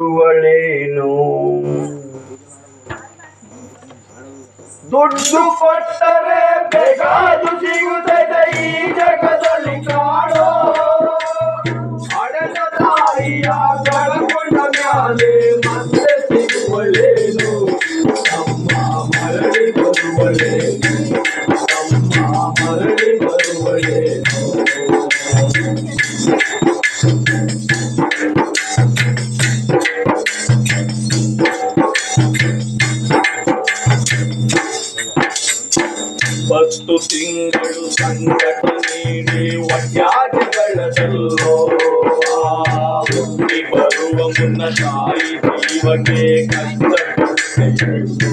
ಒಳೇನು ದುಡ್ಡು ಕೊಟ್ಟರೆ ಬೇಕಾದು ಸಿಗುತ್ತದೆ ಈ ಜಗದಲ್ಲಿ ಹತ್ತು ತಿಂಗಳು ಸಂಕಟ ನೀಡಿ ಒಟ್ಟಾಟಗಳಲ್ಲೋ ಹುಟ್ಟಿ ಬರುವ ಮುನ್ನ ತಾಯಿ ಜೀವಕ್ಕೆ ಕಷ್ಟ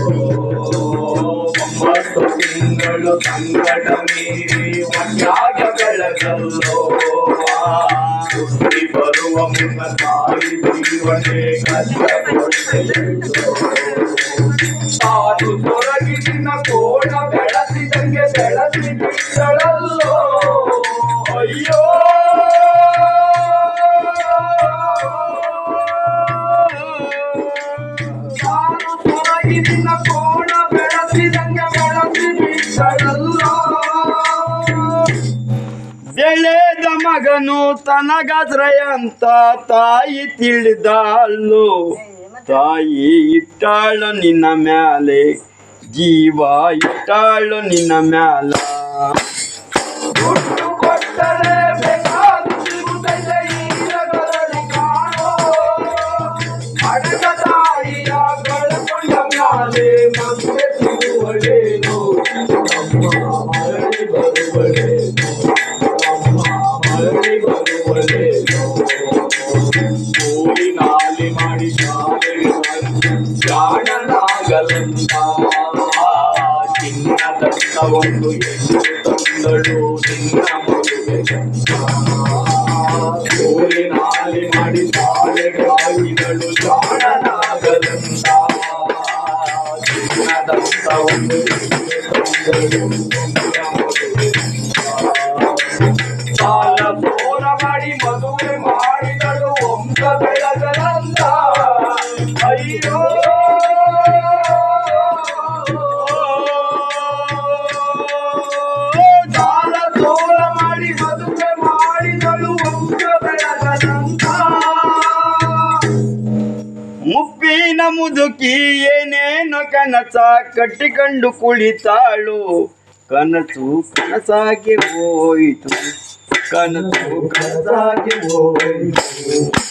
ಒಂಬತ್ತು ತಿಂಗಳು ಸಂಕಟ ಮೀರಿ ಒಟ್ಟಾಟಗಳಲ್ಲೋ ಹುಟ್ಟಿ ಬರುವ ಮುನ್ನ ತಾಯಿ ಜೀವಕ್ಕೆ ಕಷ್ಟ ತಾನು ತೊರಗಿನ ಕೋಣ ಅಂತ ತಾಯಿ ತಿಳಿದಾಳು. ತಾಯಿ ಇಟ್ಟಾಳು ನಿನ್ನ ಮ್ಯಾಲೆ ಜೀವ ಇಟ್ಟಾಳು ನಿನ್ನ ಮ್ಯಾಲ. ದುಡ್ಡು ಹೆಣ್ಣು ತಂದಳು ನಿನ್ನ ಮದುವೆಗಂತ ಕೋಳಿ ನಾಲಿ ಮಾಡಿ ಶಾಲೆಗಾಗಿದಳು ಜಾಣನಾಗಲಂತ ಚಿನ್ನದಂತ ಒಂದು ಹೆಣ್ಣು ಮುಪ್ಪಿನ ಮುದುಕಿ ಏನೇನು ಕನಸ ಕಟ್ಟಿಕೊಂಡು ಕುಳಿತಾಳು. ಕನಸು ಕನಸಾಗಿ ಹೋಯಿತು. ಕನಸು ಕನಸಾಗಿ ಹೋಯಿತು.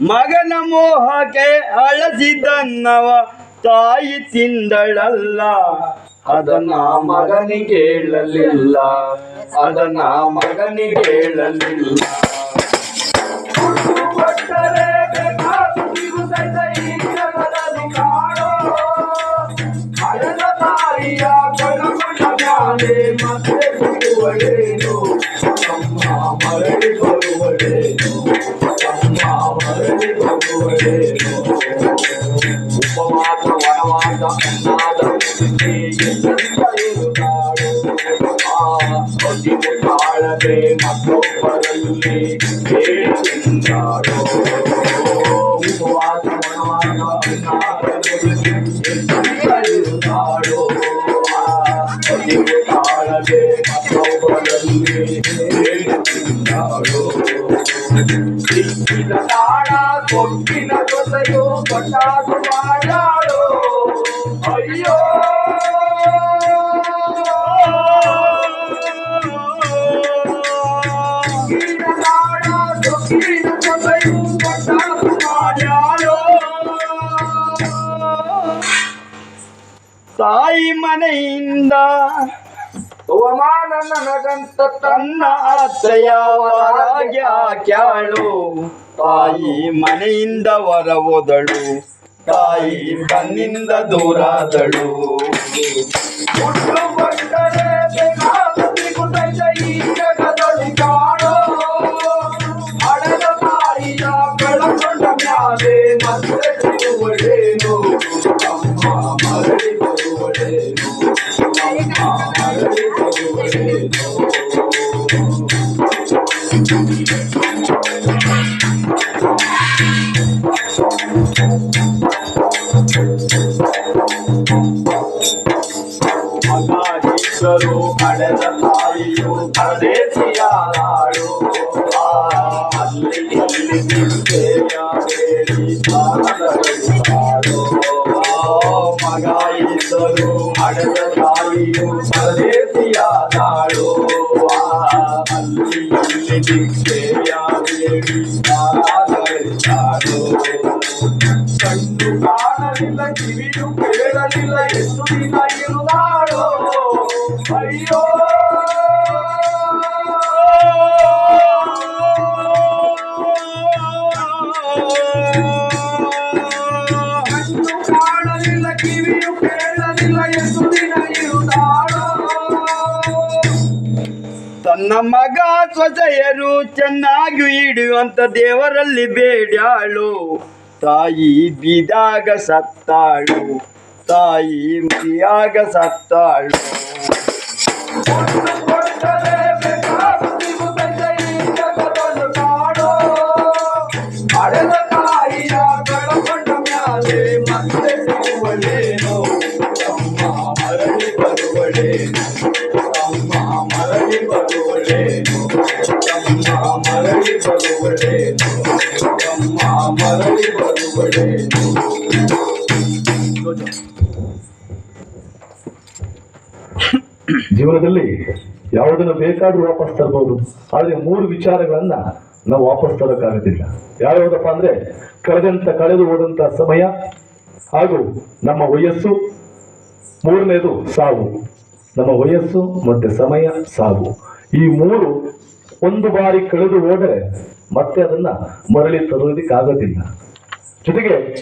ಮಗನ ಮೋಹಕ್ಕೆ ಅಳಸಿದನ್ನವ ತಾಯಿ ತಿಂದಳಲ್ಲ. ಅದನ್ನ ಮಗನಿಗೆ ಹೇಳಲಿಲ್ಲ. ಅದನ್ನ ಮಗನಿಗೆ ಹೇಳಲಿಲ್ಲ. కొలువడేను అమ్మ మరణి కొలువడేను అమ్మ మరణి కొలువడేను ఉపవాత కొట్టిన కొసయో కొట్టాడు మాడాడు అయ్యో! కొట్టిన కొసయో ಮನೆಯಿಂದ ತನ್ನ ಕ್ಯಾಳು ತಾಯಿ ಮನೆಯಿಂದ ಹೊರ ಹೋದಳು ತಾಯಿ ಕಣ್ಣಿಂದ ದೂರಾದಳು. ಬರುವಳೇನು ಮಗಾಡಿಸಲು ನಡೆದ ತಾಯಿಯು ಪರದೇಶಿಯಾದಾಳು ಆ ಅಲ್ಲಿ ಇಲ್ಲಿ ನಿಂತೆಯ ಬೇಡಿ ಸಾಲದಳು ಮಗಾಯಿಸಲು ನಡೆದ ತಾಯಿಯು ಪರದೇಶಿಯಾದಾಳು విజయాదేవి ఆదరించాడు కన్ను కాణలిల్ల కివియు ತನ್ನ ಮಗ ಸೊಸೆಯರು ಚೆನ್ನಾಗಿ ಇಡುವಂತ ದೇವರಲ್ಲಿ ಬೇಡ್ಯಾಳು. ತಾಯಿ ಬಿದಾಗ ಸತ್ತಾಳು. ತಾಯಿ ಮರಿಯಾಗ ಸತ್ತಾಳು. ಜೀವನದಲ್ಲಿ ಯಾವುದನ್ನು ಬೇಕಾದ್ರೂ ವಾಪಸ್ ತರಬಹುದು ಆದ್ರೆ ಮೂರು ವಿಚಾರಗಳನ್ನ ನಾವು ವಾಪಸ್ ತರೋಕ್ಕಾಗೋದಿಲ್ಲ ಯಾವ್ಯಾವುದಪ್ಪ ಅಂದ್ರೆ ಕಳೆದಂತ ಕಳೆದು ಹೋದಂತ ಸಮಯ ಹಾಗೂ ನಮ್ಮ ವಯಸ್ಸು. ಮೂರನೇದು ಸಾವು. ನಮ್ಮ ವಯಸ್ಸು ಮತ್ತೆ ಸಮಯ ಸಾವು. ಈ ಮೂರು ಒಂದು ಬಾರಿ ಕಳೆದು ಹೋದರೆ ಮತ್ತೆ ಅದನ್ನ ಮರಳಿ ತರೋದಿಕ್ಕೆ ಆಗೋದಿಲ್ಲ ಜೊತೆಗೆ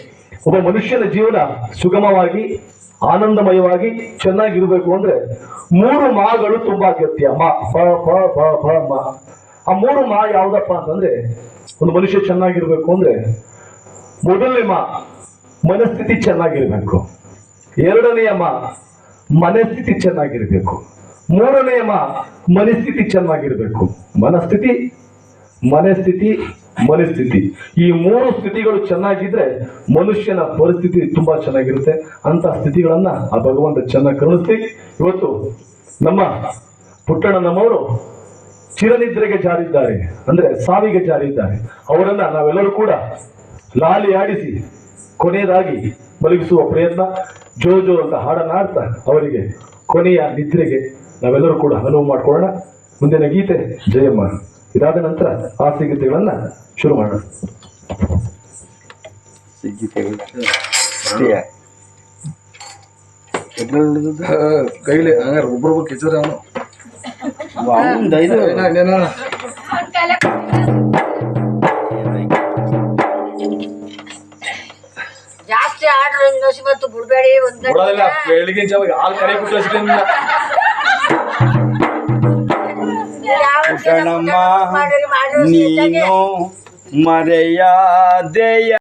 ಒಬ್ಬ ಮನುಷ್ಯನ ಜೀವನ ಸುಗಮವಾಗಿ, ಆನಂದಮಯವಾಗಿ ಚೆನ್ನಾಗಿರಬೇಕು ಅಂದ್ರೆ ಮೂರು ಮಾಗಳು ತುಂಬಾ ಅಗತ್ಯ. ಮ, ಪ ಪ ಪ ಪ, ಮ. ಆ ಮೂರು ಮಾ ಯಾವ್ದಪ್ಪ ಅಂತಂದ್ರೆ ಒಂದು ಮನುಷ್ಯ ಚೆನ್ನಾಗಿರ್ಬೇಕು ಅಂದ್ರೆ ಮೊದಲನೇ ಮಾ, ಮನಸ್ಥಿತಿ ಚೆನ್ನಾಗಿರ್ಬೇಕು. ಎರಡನೆಯ ಮಾ ಮನಸ್ಥಿತಿ ಚೆನ್ನಾಗಿರಬೇಕು. ಮೂರನೆಯ ಮನಸ್ಥಿತಿ ಚೆನ್ನಾಗಿರಬೇಕು. ಮನಸ್ಥಿತಿ ಮನಸ್ಥಿತಿ ಮನಸ್ಥಿತಿ ಈ ಮೂರು ಸ್ಥಿತಿಗಳು ಚೆನ್ನಾಗಿದ್ರೆ ಮನುಷ್ಯನ ಪರಿಸ್ಥಿತಿ ತುಂಬಾ ಚೆನ್ನಾಗಿರುತ್ತೆ. ಅಂತ ಸ್ಥಿತಿಗಳನ್ನ ಆ ಭಗವಂತ ಚೆನ್ನಾಗಿ ಕರುಣಿಸ್ತಿ ಇವತ್ತು ನಮ್ಮ ಪುಟ್ಟಣ್ಣನಮ್ಮವರು ಚಿರನಿದ್ರೆಗೆ ಜಾರಿದ್ದಾರೆ. ಅಂದ್ರೆ ಸಾವಿಗೆ ಜಾರಿದ್ದಾರೆ. ಅವರನ್ನ ನಾವೆಲ್ಲರೂ ಕೂಡ ಲಾಲಿ ಆಡಿಸಿ ಕೊನೆಯದಾಗಿ ಮಲಗಿಸುವ ಪ್ರಯತ್ನ ಜೋ ಜೋ ಅಂತ ಹಾಡನ್ನು ಹಾಡ್ತಾ ಅವರಿಗೆ ಕೊನೆಯ ನಿದ್ರೆಗೆ ನಾವೆಲ್ಲರೂ ಕೂಡ ಅನುವು ಮಾಡಿಕೊಳ್ಳೋಣ. ಮುಂದಿನ ಗೀತೆ ಜಯಮ್ಮ. ಇದಾದ ನಂತರ ಆ ಗೀತೆಗಳನ್ನ ಶುರು ಮಾಡೋಣ. ಕೈಲಿ ಹಂಗಾರೆ ಒಬ್ರೊಬ್ಬ ಕಿಚ್ಚರ ಅವನು. ಬಿಡ್ಬೇಡಿ ಒಂದ್ ಗಂಟೆ ಬಿಡೋದಿಲ್ಲ ಬೆಳಿಗ್ಗೆ ಜಾವ ಹಾಲು ಕರೆ ಬಿಟ್ಟು ಅಷ್ಟೇ ಯಾವ ಪುಟ್ಟಣಮ್ಮ ಮಾಡಿರಿ ಮಾಡಿರಿ ನೀನು ಮರೆಯಾದೆಯ